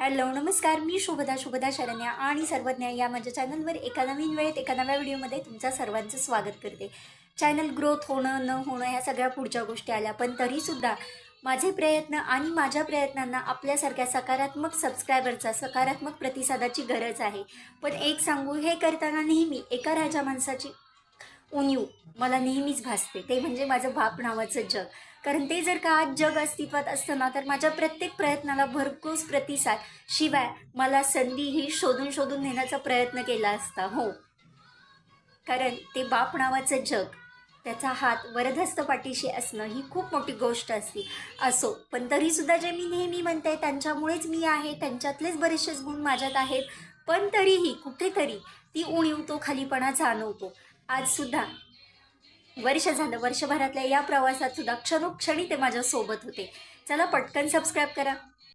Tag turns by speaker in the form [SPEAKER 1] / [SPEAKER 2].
[SPEAKER 1] Hello नमस्कार. मी शुभदा शुभदा शरण्या आणि सर्वज्ञ या माझ्या चॅनलवर एका नवीन वेळेत एका नव्या व्हिडिओमध्ये तुमचं सर्वांचं स्वागत करते. चॅनल ग्रोथ होणं न होणं ह्या सगळ्या पुढच्या गोष्टी आल्या पण तरीसुद्धा माझे प्रयत्न आणि माझ्या प्रयत्नांना आपल्यासारख्या सकारात्मक सबस्क्रायबरचा सकारात्मक प्रतिसादाची गरज आहे. पण एक सांगू हे करताना नेहमी एका राजा माणसाची उणीव मला नेहमीच भासते. ते म्हणजे माझं बाप नावाचं जग. कारण ते जर का आज जग अस्तित्वात असतं ना तर माझ्या प्रत्येक प्रयत्नाला भरपूर प्रतिसाद शिवाय मला संधी ही शोधून शोधून नेण्याचा प्रयत्न केला असता. हो. कारण ते बाप नावाचं जग त्याचा हात वरदहस्त पाठीशी असणं ही खूप मोठी गोष्ट असते. असो पण तरीसुद्धा जे मी नेहमी म्हणते त्यांच्यामुळेच मी आहे त्यांच्यातलेच बरेचसेच गुण माझ्यात आहेत. पण तरीही कुठेतरी ती उणीव तो खालीपणा जाणवतो. आजसुद्धा वर्ष झालं वर्षभरातल्या या प्रवासात सुद्धा क्षणोक्षणी ते माझ्यासोबत होते. चला पटकन सबस्क्राईब करा.